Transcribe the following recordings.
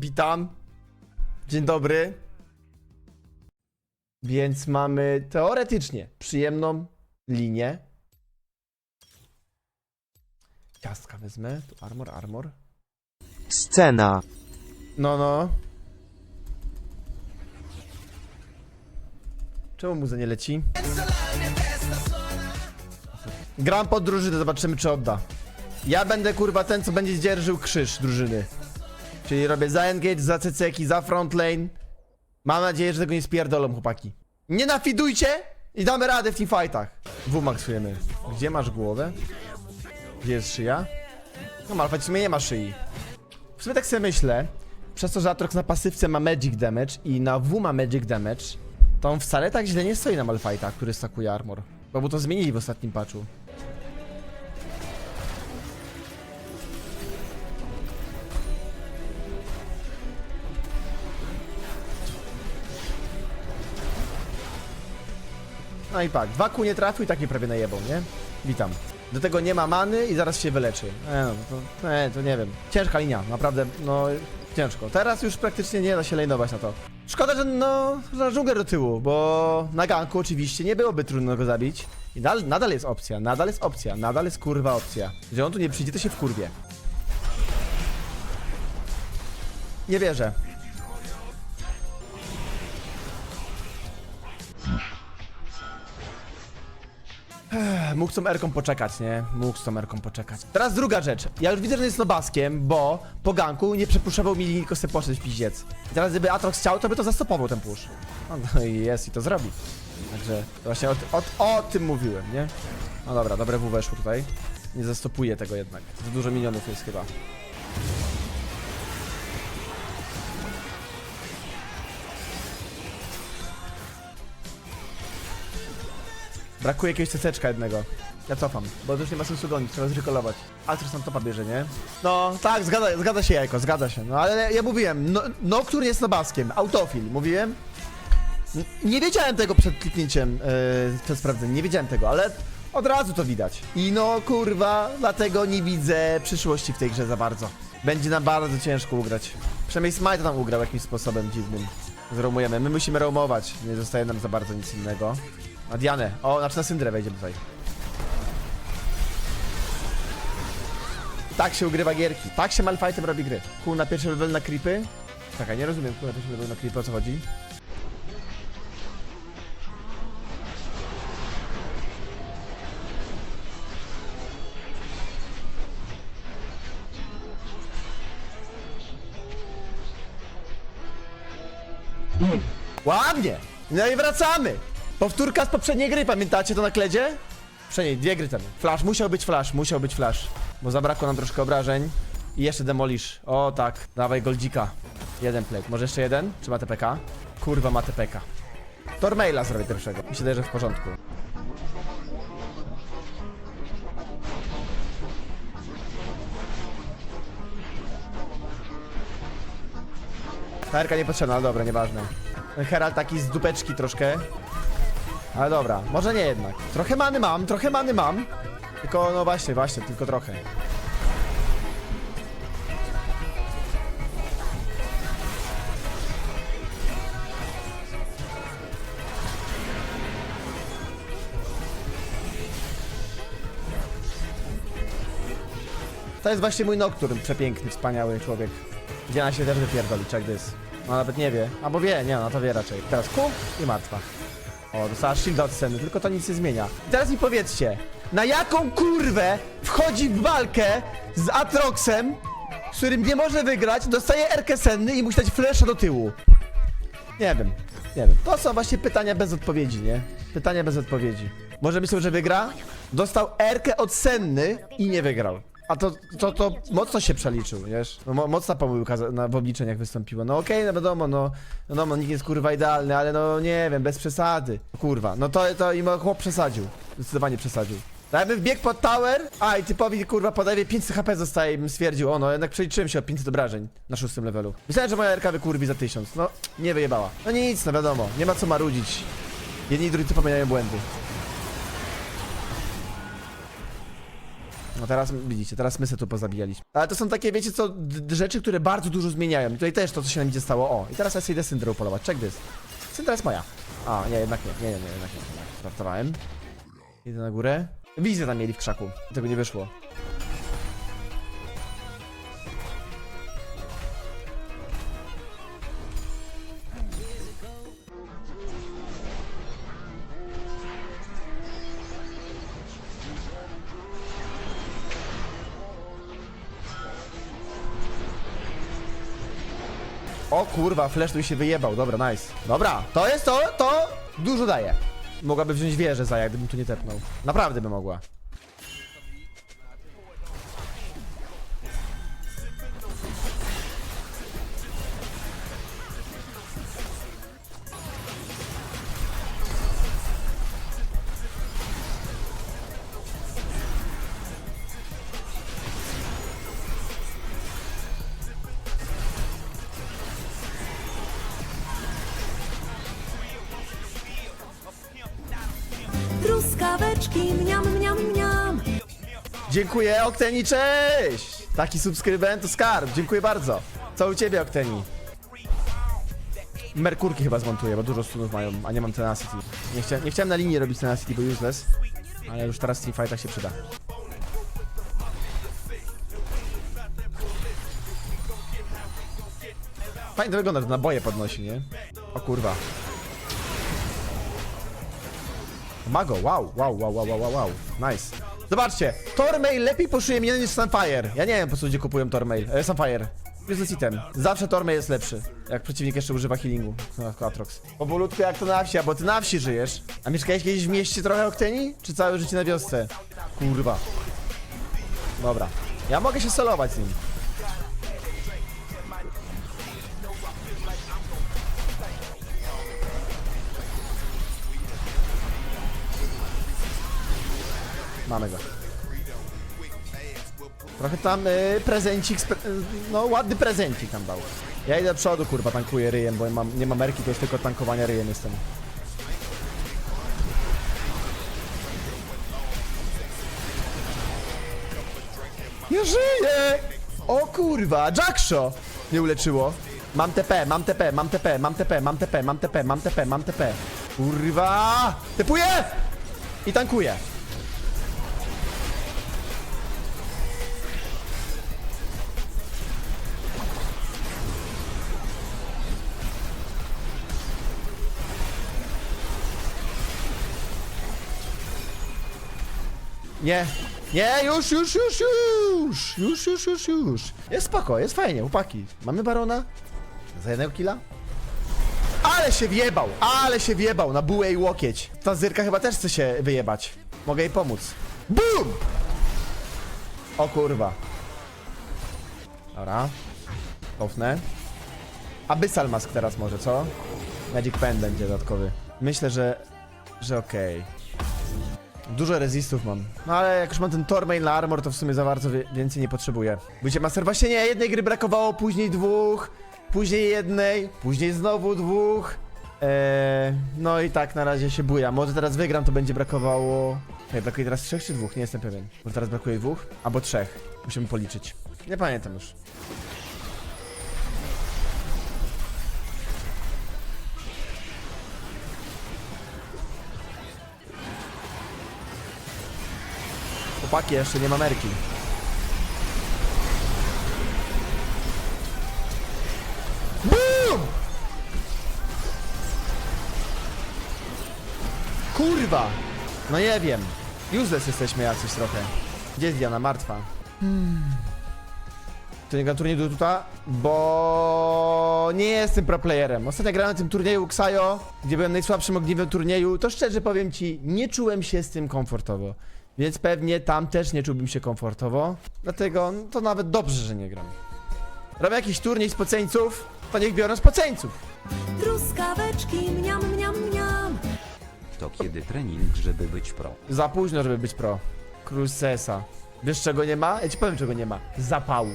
Witam. Dzień dobry. Więc mamy teoretycznie przyjemną linię. Ciastka wezmę. Tu armor, armor. Scena. No, no. Czemu muza nie leci? Gram pod drużynę, zobaczymy czy odda. Ja będę kurwa ten, co będzie dzierżył krzyż drużyny. Czyli robię za engage, za ceceki, za frontlane. Mam nadzieję, że tego nie spierdolą chłopaki. Nie nafidujcie i damy radę w teamfightach. W maksujemy. Gdzie masz głowę? Gdzie jest szyja? No Malfa w sumie nie ma szyi. W sumie tak sobie myślę, przez to, że Atrox na pasywce ma magic damage i na W ma magic damage, to on wcale tak źle nie stoi na Malfighta, który stakuje armor. Bo to zmienili w ostatnim patchu. No i tak, dwa ku nie trafił i tak mnie prawie najebał, nie? Witam. Do tego nie ma many i zaraz się wyleczy. E, no, to, e, to nie wiem. Ciężka linia, naprawdę, no ciężko. Teraz już praktycznie nie da się lejnować na to. Szkoda, że no, że dżungler do tyłu, bo na ganku oczywiście nie byłoby trudno go zabić. I nadal, nadal jest opcja, nadal jest opcja, nadal jest kurwa opcja. Że on tu nie przyjdzie, to się w kurwie. Nie wierzę. Mógł z tą Erką poczekać, nie? Mógł z tą Erką poczekać. Teraz druga rzecz. Ja już widzę, że jest nobaskiem, bo po ganku nie przepuszował mi linii, tylko se poszedł w piździec. I teraz gdyby Atrox chciał, to by to zastopował ten push. No, no i jest i to zrobi. Także właśnie o, o, o tym mówiłem, nie? No dobra, dobre W weszło tutaj. Nie zastopuje tego jednak. Za dużo minionów jest chyba. Brakuje jakiegoś cececzka jednego. Ja cofam, bo to już nie ma sensu gonić, trzeba zrekolować. Altros nam topa bierze, nie? No, tak, zgadza, zgadza się Jajko, zgadza się. No ale ja mówiłem, no, no który jest nobaskiem, autofil, mówiłem. N- Nie wiedziałem tego przed kliknięciem, yy, przed sprawdzeniem, nie wiedziałem tego, ale od razu to widać. I no kurwa, dlatego nie widzę przyszłości w tej grze za bardzo. Będzie nam bardzo ciężko ugrać. Przynajmniej Smite tam ugrał jakimś sposobem dziwnym. Zromujemy, my musimy roamować, nie zostaje nam za bardzo nic innego. Na Dianę. O, znaczy na Syndrę wejdzie tutaj. Tak się ugrywa gierki. Tak się Malfightem robi gry. Kół na pierwszy level na creepy. Czekaj, nie rozumiem kół na pierwszy level na creepy, o co chodzi? Ładnie! No i wracamy! Powtórka z poprzedniej gry, pamiętacie to na kledzie? Przynajmniej dwie gry temu. Flash, musiał być flash, musiał być flash. Bo zabrakło nam troszkę obrażeń. I jeszcze demolish. O tak, dawaj goldzika. Jeden plate. Może jeszcze jeden? Czy ma TPK? Kurwa ma TPK. Tormaila zrobię pierwszego. Mi się daje, że w porządku. Herka niepotrzebna, ale dobra, nieważne. Herald taki z dupeczki troszkę. Ale dobra, może nie jednak. Trochę many mam, trochę many mam. Tylko, no właśnie, właśnie, tylko trochę. To jest właśnie mój Nocturne, przepiękny, wspaniały człowiek. Gdzie ona się też wypierdoli, check this. No nawet nie wie, albo wie, nie, no to wie raczej. Teraz ku i martwa. O, dostała shielda od sceny, tylko to nic nie zmienia. I teraz mi powiedzcie, na jaką kurwę wchodzi w walkę z Atroxem, z którym nie może wygrać, dostaje Erkę senny i musi dać flesza do tyłu? Nie wiem, nie wiem. To są właśnie pytania bez odpowiedzi, nie? Pytania bez odpowiedzi. Może myślał, że wygra? Dostał Erkę od senny i nie wygrał. A to, to, to mocno się przeliczył, wiesz? No, mo- mocna pomyłka na, w obliczeniach wystąpiła. No okej, no wiadomo, no, no wiadomo, nikt jest kurwa idealny, ale no nie wiem, bez przesady. Kurwa, no to, to im chłop przesadził. Zdecydowanie przesadził. No jakby wbiegł pod tower, a i typowi kurwa podaje 500 HP zostaje bym stwierdził, o no jednak przeliczyłem się o 500 obrażeń na szóstym levelu. Myślałem, że moja RK wykurwi za 1000, no nie wyjebała. No nic, no wiadomo, nie ma co marudzić. Jedni i drudzy popełniają błędy. No teraz widzicie, teraz my se tu pozabijaliśmy. Ale to są takie, wiecie co, rzeczy, które bardzo dużo zmieniają. I tutaj też to, co się nam będzie stało. O, i teraz ja sobie idę Syndrał polować. Check this. Syndra jest moja. A, nie, jednak nie, nie, nie, nie jednak nie. Startowałem. Idę na górę. Wizję tam mieli w krzaku. Tego nie wyszło. O kurwa, flash tu się wyjebał, dobra, nice. Dobra, to jest to, to dużo daje. Mogłaby wziąć wieżę za, gdybym tu nie tepnął. Naprawdę by mogła. Mniam, mniam, mniam. Dziękuję, Okteni, cześć! Taki subskrybent to skarb, dziękuję bardzo. Co u ciebie, Okteni? Merkurki chyba zmontuję, bo dużo stunów mają, a nie mam tenacity. Nie, chcia, nie chciałem na linii robić tenacity, bo useless. Ale już teraz w teamfightach się przyda. Fajnie to wygląda, to naboje podnosi, nie? O kurwa. Mago, wow, wow, wow, wow, wow, wow. Nice. Zobaczcie, Tormail lepiej poszuje mnie niż Sunfire. Ja nie wiem po co ludzie kupują Tormail. E, Sunfire. Useless item. Zawsze Tormail jest lepszy. Jak przeciwnik jeszcze używa healingu. Na Atrox. Powolutku jak to na wsi, bo ty na wsi żyjesz. A mieszkałeś kiedyś w mieście trochę Okteni? Czy całe życie na wiosce? Kurwa. Dobra. Ja mogę się solować z nim. Mamy go. Trochę tam y, prezencik, y, no ładny prezencik tam dał. Ja idę do przodu, kurwa, tankuję ryjem, bo mam, nie mam merki, to już tylko tankowania ryjem jestem. Nie żyję! O kurwa, Jackshaw! Nie uleczyło. Mam TP, mam TP, mam TP, mam TP, mam TP, mam TP, mam TP, mam TP. Kurwa! Typuję! I tankuję. Nie. Nie, już, już, już, już. Już, już, już, już. Jest spoko, jest fajnie, chłopaki. Mamy barona? Za jednego killa? Ale się wjebał, ale się wjebał na bułę i łokieć. Ta zyrka chyba też chce się wyjebać. Mogę jej pomóc. BUM! O kurwa. Dobra. Cofnę. Abyssal Mask teraz może, co? Magic Pen będzie dodatkowy. Myślę, że... że okej. Dużo resistów mam. No ale jak już mam ten Tormail na armor, to w sumie za bardzo więcej nie potrzebuję. Bycie master, właśnie nie, jednej gry brakowało, później dwóch, później jednej, później znowu dwóch. Eee, no i tak na razie się buja. Może teraz wygram, to będzie brakowało... Hej, brakuje teraz trzech czy dwóch? Nie jestem pewien. Może teraz brakuje dwóch? Albo trzech. Musimy policzyć. Nie pamiętam już. Chłopaki, jeszcze nie ma merki. BOOM! Kurwa! No nie wiem. Useless jesteśmy jacyś trochę. Gdzie jest Diana? Martwa. Hmm. To nie gram turnieju tutaj, bo nie jestem pro playerem. Ostatnio grałem na tym turnieju Xayo, gdzie byłem najsłabszym ogniwem turnieju, to szczerze powiem ci, nie czułem się z tym komfortowo. Więc pewnie tam też nie czułbym się komfortowo. Dlatego no, to nawet dobrze, że nie gram. Robię jakiś turniej z poceńców, to niech biorą z poceńców. Truskaweczki, mniam, mniam, mniam. To kiedy trening, żeby być pro? Za późno, żeby być pro. Król Sesa. Wiesz czego nie ma? Ja ci powiem czego nie ma. Zapału.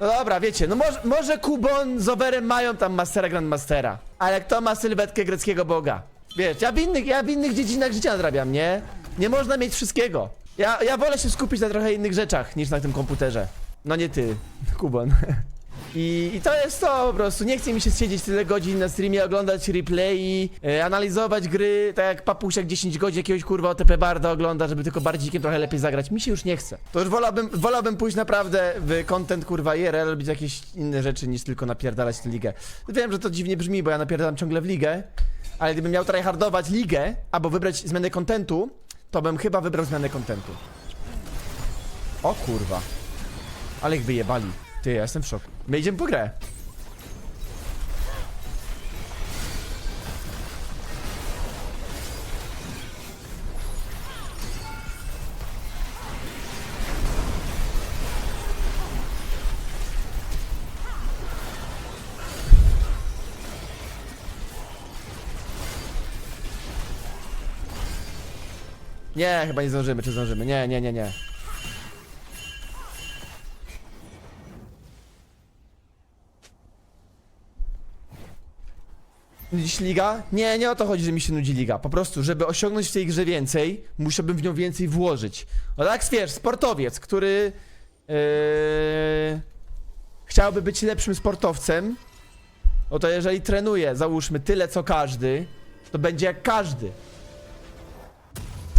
No dobra, wiecie, no może, może Kubon z Overem mają tam Mastera Grandmastera. Ale kto ma sylwetkę greckiego boga? Wiesz, ja w innych, ja w innych dziedzinach życia nadrabiam, nie? Nie można mieć wszystkiego. Ja, ja wolę się skupić na trochę innych rzeczach niż na tym komputerze. No nie ty, Kubon. I, I to jest to po prostu. Nie chce mi się siedzieć tyle godzin na streamie, oglądać replayi, e, analizować gry, tak jak papusiak 10 godzin jakiegoś kurwa OTP Barda ogląda, żeby tylko bardzikiem trochę lepiej zagrać. Mi się już nie chce. To już wolałbym, wolałbym pójść naprawdę w content kurwa IRL, robić jakieś inne rzeczy niż tylko napierdalać tę ligę. Wiem, że to dziwnie brzmi, bo ja napierdalam ciągle w ligę, ale gdybym miał tryhardować ligę, albo wybrać zmianę kontentu, to bym chyba wybrał zmianę kontentu. O kurwa. Ale ich wyjebali. Ty, ja jestem w szoku. My idziemy po grę. Nie, chyba nie zdążymy, czy zdążymy? Nie, nie, nie, nie. Dziś liga? Nie, nie o to chodzi, że mi się nudzi liga. Po prostu, żeby osiągnąć w tej grze więcej, musiałbym w nią więcej włożyć. No tak, wiesz, sportowiec, który yy, chciałby być lepszym sportowcem, no to jeżeli trenuje, załóżmy, tyle co każdy, to będzie jak każdy.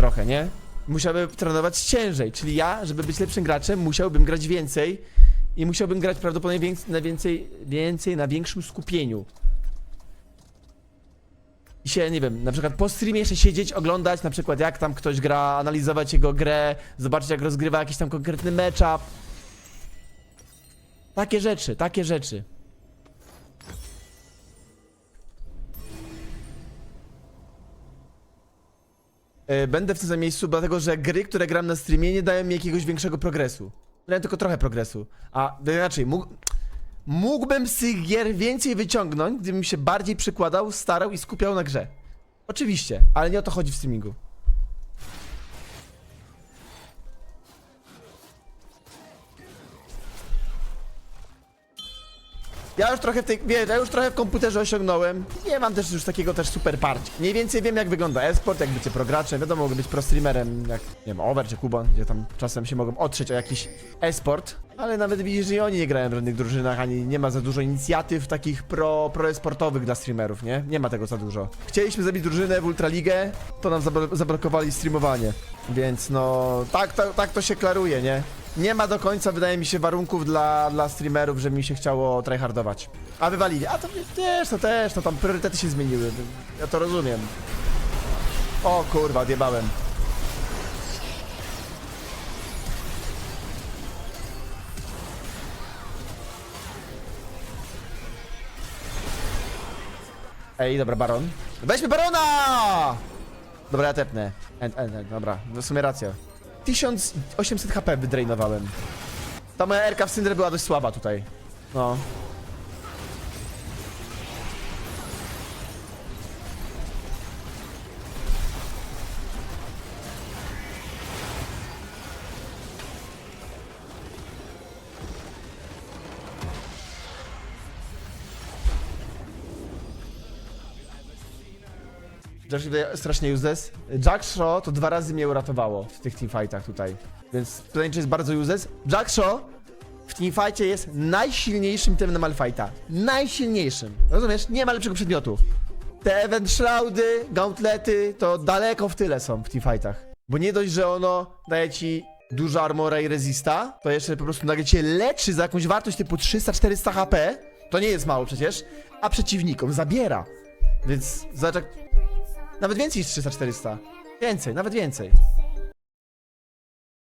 Trochę, nie? Musiałbym trenować ciężej, czyli ja, żeby być lepszym graczem, musiałbym grać więcej i musiałbym grać prawdopodobnie więcej, na więcej, więcej na większym skupieniu. I się, nie wiem, na przykład po streamie jeszcze siedzieć, oglądać na przykład jak tam ktoś gra, analizować jego grę, zobaczyć jak rozgrywa jakiś tam konkretny matchup. Takie rzeczy, takie rzeczy. Będę w tym miejscu, dlatego że gry, które gram na streamie, nie dają mi jakiegoś większego progresu. Dają tylko trochę progresu. A inaczej, mógł, mógłbym z tych gier więcej wyciągnąć, gdybym się bardziej przykładał, starał i skupiał na grze. Oczywiście, ale nie o to chodzi w streamingu. Ja już trochę w tej, wiesz, ja już trochę w komputerze osiągnąłem. Nie mam też już takiego też super parcia. Mniej więcej wiem jak wygląda esport, jak bycie prograczem. Wiadomo, mogę być pro streamerem, jak nie wiem, Over czy Kubon, gdzie tam czasem się mogą otrzeć o jakiś esport. Ale nawet widzisz, że i oni nie grają w żadnych drużynach, ani nie ma za dużo inicjatyw takich pro, pro esportowych dla streamerów, nie? Nie ma tego za dużo. Chcieliśmy zrobić drużynę w Ultraligę, to nam zablo- zablokowali streamowanie. Więc no, tak to, tak to się klaruje, nie? Nie ma do końca, wydaje mi się, warunków dla, dla streamerów, żeby mi się chciało tryhardować. A wywalili. A to też, to też, to tam priorytety się zmieniły. Ja to rozumiem. O kurwa, odjebałem. Ej, dobra, baron. Weźmy barona! Dobra, ja tepnę. End, end, end, dobra, w sumie racja. 1800 HP wydrainowałem. Ta moja RK w Syndrze była dość słaba tutaj. No. Jack tutaj strasznie useless. Jack Shaw to dwa razy mnie uratowało w tych teamfightach tutaj. Więc tutaj jest bardzo useless. Jack Shaw w teamfightie jest najsilniejszym temem Malfighta. Najsilniejszym. Rozumiesz? Nie ma lepszego przedmiotu. Te event shroudy, gauntlety to daleko w tyle są w teamfightach. Bo nie dość, że ono daje ci dużo armora i resista, to jeszcze po prostu nagle cię leczy za jakąś wartość typu 300-400 HP. To nie jest mało przecież. A przeciwnikom zabiera. Więc zobacz nawet więcej niż 300-400. Więcej, nawet więcej.